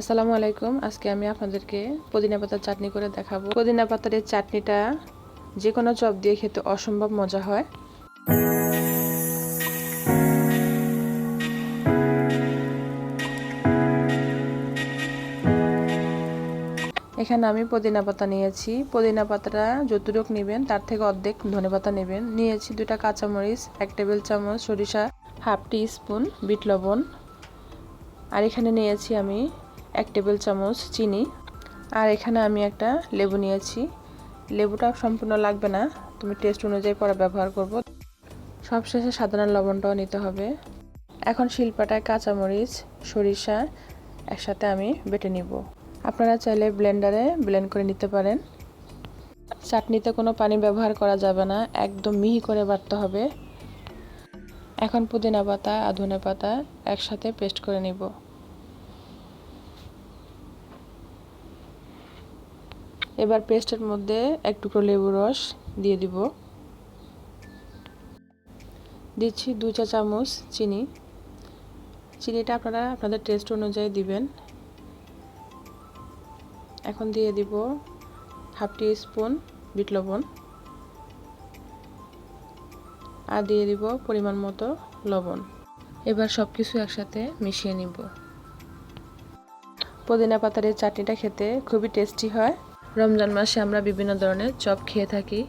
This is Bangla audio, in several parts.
আসসালামু আলাইকুম। আজকে আমি আপনাদেরকে পুদিনা পাতার চাটনি করে দেখাবো। পুদিনা পাতার চাটনিটা যে কোনো চপ দিয়ে খেতে অসম্ভব মজা হয়। এখানে আমি পুদিনা পাতা নিয়েছি। পুদিনা পাতাটা যতটুক নেবেন, তার থেকে অর্ধেক ধনে পাতা নেবেন। নিয়েছি দুটা কাঁচামরিচ, এক টেবিল চামচ সরিষা, হাফ টি স্পুন বিট লবণ। আর এখানে নিয়েছি আমি এক টেবিল চামচ চিনি। আর এখানে আমি একটা লেবু নিয়েছি। লেবুটা সম্পূর্ণ লাগবে না। তুমি টেস্ট অনুযায়ী পরে ব্যবহার করব। সবশেষে সাধারণ লবণটাও নিতে হবে। এখন শিল্পাটায় কাঁচামরিচ, সরিষা একসাথে আমি বেটে নিব। আপনারা চাইলে ব্লেন্ডারে ব্লেন্ড করে নিতে পারেন। চাটনিতে কোনো পানি ব্যবহার করা যাবে না। একদম মিহি করে বাটতে হবে। এখন পুদিনা পাতা আর ধনে পাতা একসাথে পেস্ট করে নিব। এবার পেস্টের মধ্যে এক টুকরো লেবু রস দিয়ে দিব। দিচ্ছি দু চা চামচ চিনি। চিনিটা আপনারা আপনাদের টেস্ট অনুযায়ী দিবেন। এখন দিয়ে দিব হাফ টি স্পুন বিট লবণ। আর দিয়ে দিব পরিমাণ মতো লবণ। এবার সব কিছু একসাথে মিশিয়ে নিব। পুদিনা পাতার এই চাটনিটা খেতে খুবই টেস্টি হয়। রমজান মাসে আমরা বিভিন্ন ধরনের চপ খেয়ে থাকি।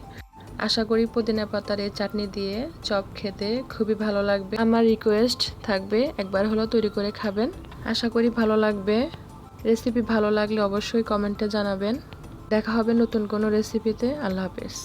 আশা করি পুদিনা পাতার এই চাটনি দিয়ে চপ খেতে খুবই ভালো লাগবে। আমার রিকোয়েস্ট থাকবে, একবার হলো তৈরি করে খাবেন। আশা করি ভালো লাগবে। রেসিপি ভালো লাগলে অবশ্যই কমেন্টে জানাবেন। দেখা হবে নতুন কোনো রেসিপিতে আল্লাহ হাফেজ।